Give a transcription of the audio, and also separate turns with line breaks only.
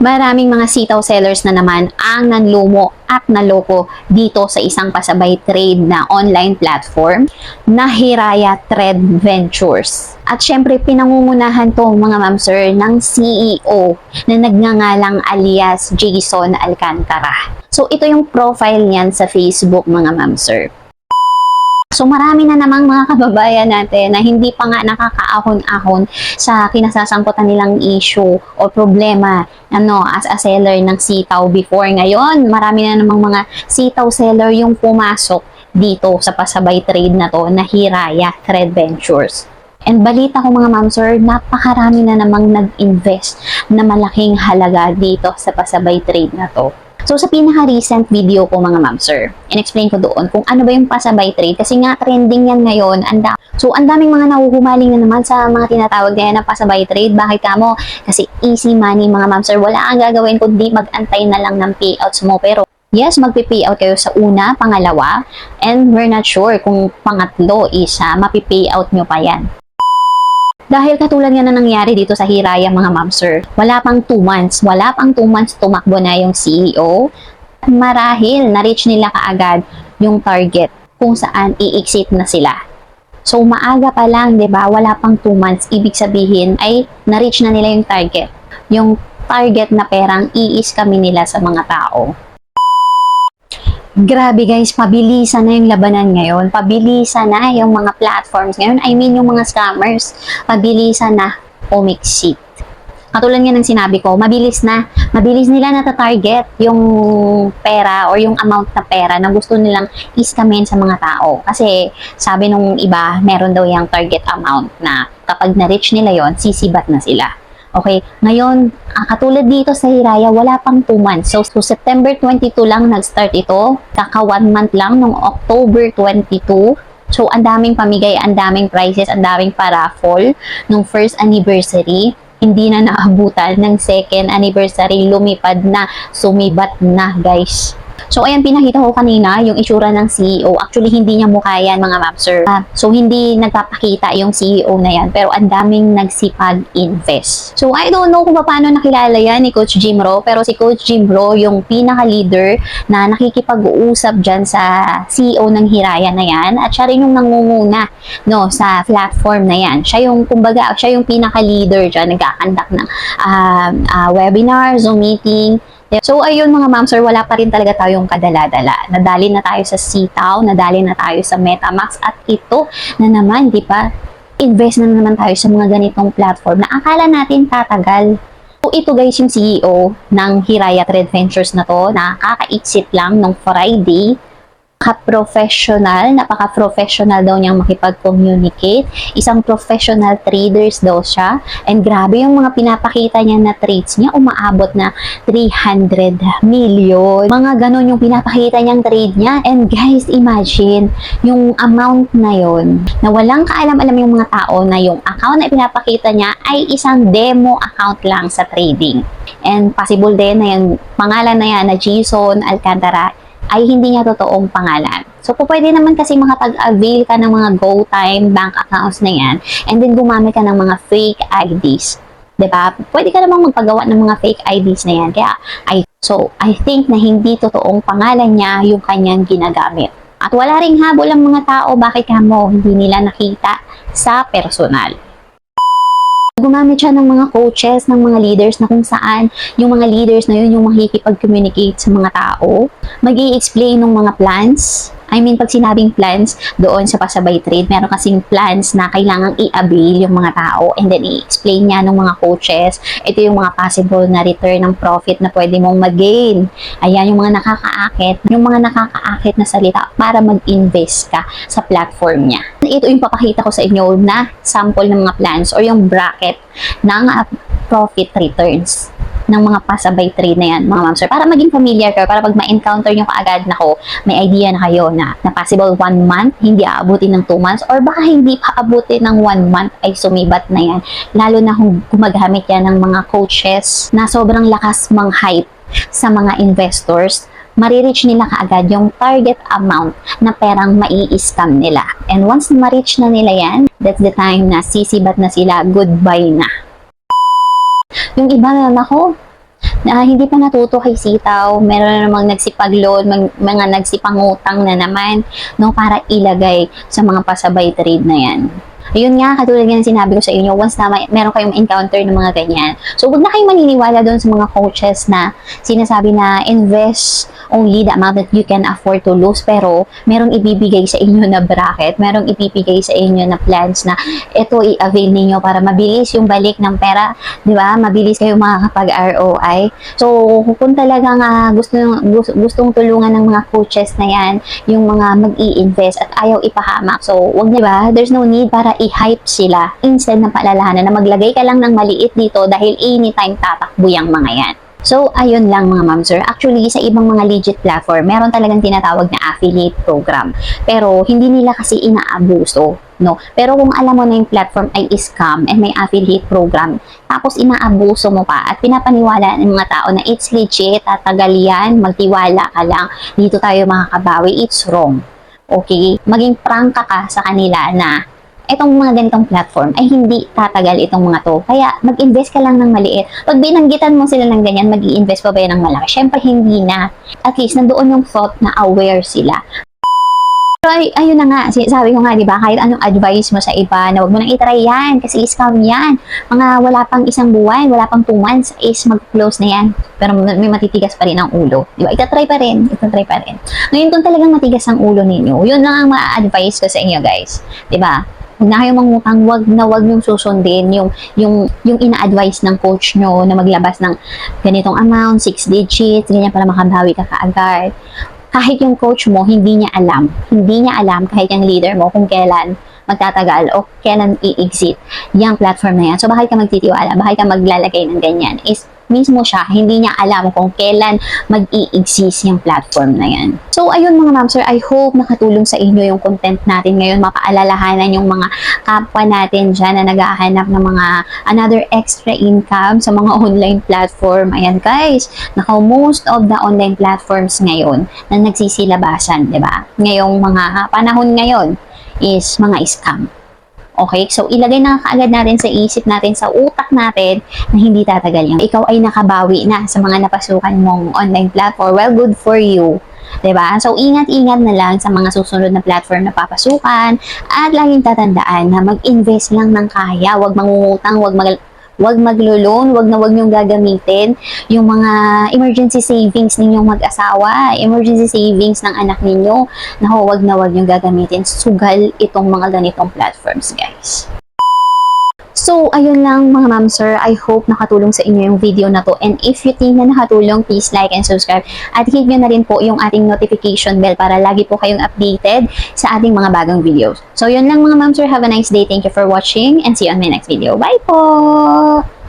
Maraming mga sitaw sellers na naman ang nanlumo at naloko dito sa isang pasabay trade na online platform na Hiraya Trade Ventures. At syempre, pinangungunahan to mga ma'am sir ng CEO na nagngangalang alias Jason Alcantara. So, ito yung profile niyan sa Facebook mga ma'am sir. So marami na namang mga kababayan natin na hindi pa nga nakakaahon-ahon sa kinasasangkutan nilang issue o problema ano, as a seller ng sitaw before. Ngayon, marami na namang mga sitaw seller yung pumasok dito sa pasabay trade na to na Hiraya Trade Ventures. And balita ko mga ma'am sir, napakarami na namang nag-invest na malaking halaga dito sa pasabay trade na to. So, sa pinaka-recent video ko mga ma'am sir, in-explain ko doon kung ano ba yung pasabay trade kasi nga trending yan ngayon. Anda so, ang daming mga nahuhumaling na naman sa mga tinatawag na yan na pasabay trade. Bakit ka mo? Kasi easy money mga ma'am sir. Wala kang gagawin kundi mag-antay na lang ng payouts mo. Pero, yes, magpi-payout kayo sa una, pangalawa, and we're not sure kung pangatlo is uh, mapi-payout nyo pa yan. Dahil katulad nga na nangyari dito sa Hiraya mga ma'am sir, wala pang 2 months, wala pang 2 months tumakbo na yung CEO. Marahil na-reach nila kaagad yung target kung saan i-exit na sila. So maaga pa lang, 'di ba? Wala pang 2 months, ibig sabihin ay na-reach na nila yung target. Yung target na perang iis kami nila sa mga tao. Grabe guys, pabilisan na yung labanan ngayon. Pabilisan na yung mga platforms ngayon. I mean, yung mga scammers. Pabilisan na umixit. Katulad nga ng sinabi ko, mabilis na. Mabilis nila nata-target yung pera or yung amount na pera na gusto nilang iskamin sa mga tao. Kasi sabi nung iba, meron daw yung target amount na kapag na-reach nila yon sisibat na sila. Okay, ngayon, ah, katulad dito sa Hiraya, wala pang 2 months. So, so, September 22 lang nag-start ito. Kaka 1 month lang nung October 22. So, ang daming pamigay, ang daming prizes, ang daming paraffol nung first anniversary. Hindi na naabutan ng second anniversary. Lumipad na, sumibat na, guys. So, ayan, pinakita ko kanina yung itsura ng CEO. Actually, hindi niya mukha yan, mga ma'am sir. Ah, so, hindi nagpapakita yung CEO na yan. Pero, ang daming nagsipag-invest. So, I don't know kung paano nakilala yan ni Coach Jim Ro. Pero si Coach Jim Ro, yung pinaka-leader na nakikipag-uusap dyan sa CEO ng Hiraya na yan. At siya rin yung nangunguna no, sa platform na yan. Siya yung, kumbaga, siya yung pinaka-leader dyan. Nagkakandak ng ah, ah, webinar, Zoom meeting, So, ayun mga ma'am sir, wala pa rin talaga tayong kadala-dala. Nadali na tayo sa Sitaw, nadali na tayo sa Metamax, at ito na naman, di ba, invest na naman tayo sa mga ganitong platform na akala natin tatagal. So, ito guys yung CEO ng Hiraya Trade Ventures na to, na kaka-exit lang nung Friday napaka-professional, napaka-professional daw niyang makipag-communicate. Isang professional traders daw siya. And grabe yung mga pinapakita niya na trades niya, umaabot na 300 million. Mga ganon yung pinapakita niyang trade niya. And guys, imagine, yung amount na yon na walang kaalam-alam yung mga tao na yung account na pinapakita niya ay isang demo account lang sa trading. And possible din na yung pangalan na yan na Jason Alcantara ay hindi niya totoong pangalan. So, pwede naman kasi makapag-avail ka ng mga GoTime bank accounts na yan and then gumamit ka ng mga fake IDs. ba? Pwede ka namang magpagawa ng mga fake IDs na yan. Kaya, I, so, I think na hindi totoong pangalan niya yung kanyang ginagamit. At wala ring habol ang mga tao, bakit ka mo hindi nila nakita sa personal. Gumamit siya ng mga coaches, ng mga leaders na kung saan yung mga leaders na yun yung makikipag-communicate sa mga tao. mag explain ng mga plans. I mean, pag sinabing plans doon sa pasabay trade, meron kasing plans na kailangang i-avail yung mga tao and then i-explain niya ng mga coaches. Ito yung mga possible na return ng profit na pwede mong mag-gain. Ayan, yung mga nakakaakit, yung mga nakakaakit na salita para mag-invest ka sa platform niya. Ito yung papakita ko sa inyo na sample ng mga plans or yung bracket ng uh, profit returns ng mga pasabay trade na yan, mga ma'am sir, para maging familiar kayo, para pag ma-encounter nyo kaagad na ko, may idea na kayo na, na possible one month, hindi aabutin ng two months, or baka hindi pa abutin ng one month ay sumibat na yan. Lalo na kung gumagamit yan ng mga coaches na sobrang lakas mang hype sa mga investors, marireach nila kaagad yung target amount na perang mai-scam nila. And once na ma-reach na nila yan, that's the time na sisibat na sila, goodbye na. Yung iba na, nako, na hindi pa natuto kay sitaw, meron na namang nagsipag-loan, mag- mga nagsipangutang na naman, no, para ilagay sa mga pasabay trade na yan. Ayun nga, katulad ng sinabi ko sa inyo, once na may, meron kayong encounter ng mga ganyan. So, huwag na kayong maniniwala doon sa mga coaches na sinasabi na invest only the amount that you can afford to lose. Pero, merong ibibigay sa inyo na bracket, merong ibibigay sa inyo na plans na ito i-avail ninyo para mabilis yung balik ng pera, di ba? Mabilis kayo makakapag-ROI. So, kung talagang gusto, gusto, gustong tulungan ng mga coaches na yan, yung mga mag-i-invest at ayaw ipahamak. So, wag di ba? There's no need para i-hype sila instead na paalalahanan na maglagay ka lang ng maliit dito dahil anytime tatakbo yung mga yan. So, ayun lang mga ma'am sir. Actually, sa ibang mga legit platform, meron talagang tinatawag na affiliate program. Pero, hindi nila kasi inaabuso. No? Pero kung alam mo na yung platform ay scam and may affiliate program, tapos inaabuso mo pa at pinapaniwala ng mga tao na it's legit, tatagal yan, magtiwala ka lang, dito tayo makakabawi, it's wrong. Okay? Maging prangka ka sa kanila na itong mga ganitong platform ay hindi tatagal itong mga to. Kaya mag-invest ka lang ng maliit. Pag binanggitan mo sila ng ganyan, mag invest pa ba yan ng malaki? Siyempre, hindi na. At least, nandoon yung thought na aware sila. Pero ay, ayun na nga, sabi ko nga, di ba, kahit anong advice mo sa iba, na huwag mo nang itry yan, kasi scam yan. Mga wala pang isang buwan, wala pang two months, is mag-close na yan. Pero may matitigas pa rin ang ulo. Di ba? Itatry pa rin, itatry pa rin. Ngayon, kung talagang matigas ang ulo ninyo, yun lang ang ma-advise ko sa inyo, guys. Di ba? Huwag na kayong mangutang, wag na wag yung susundin yung, yung, yung ina-advise ng coach nyo na maglabas ng ganitong amount, 6 digits, ganyan para makabawi ka kaagad. Kahit yung coach mo, hindi niya alam. Hindi niya alam kahit yung leader mo kung kailan magtatagal o kailan i-exit yung platform na yan. So, bakit ka magtitiwala? Bakit ka maglalagay ng ganyan? Is mismo siya, hindi niya alam kung kailan mag-i-exist yung platform na yan. So, ayun mga ma'am sir, I hope nakatulong sa inyo yung content natin ngayon. Mapaalalahanan yung mga kapwa natin dyan na naghahanap ng mga another extra income sa mga online platform. Ayan guys, naka most of the online platforms ngayon na nagsisilabasan, di ba? Ngayong mga panahon ngayon is mga scam. Okay? So, ilagay na kaagad natin sa isip natin, sa utak natin, na hindi tatagal yan. Ikaw ay nakabawi na sa mga napasukan mong online platform. Well, good for you. 'Di ba? So, ingat-ingat na lang sa mga susunod na platform na papasukan at laging tatandaan na mag-invest lang ng kaya. Huwag mangungutang, huwag mag Huwag maglo-loan, huwag na huwag niyong gagamitin yung mga emergency savings ninyong mag-asawa, emergency savings ng anak ninyo. Naku, huwag na huwag niyong gagamitin. Sugal itong mga ganitong platforms, guys. So, ayun lang mga ma'am sir. I hope nakatulong sa inyo yung video na to. And if you think na nakatulong, please like and subscribe. At hit nyo na rin po yung ating notification bell para lagi po kayong updated sa ating mga bagong videos. So, yun lang mga ma'am sir. Have a nice day. Thank you for watching and see you on my next video. Bye po!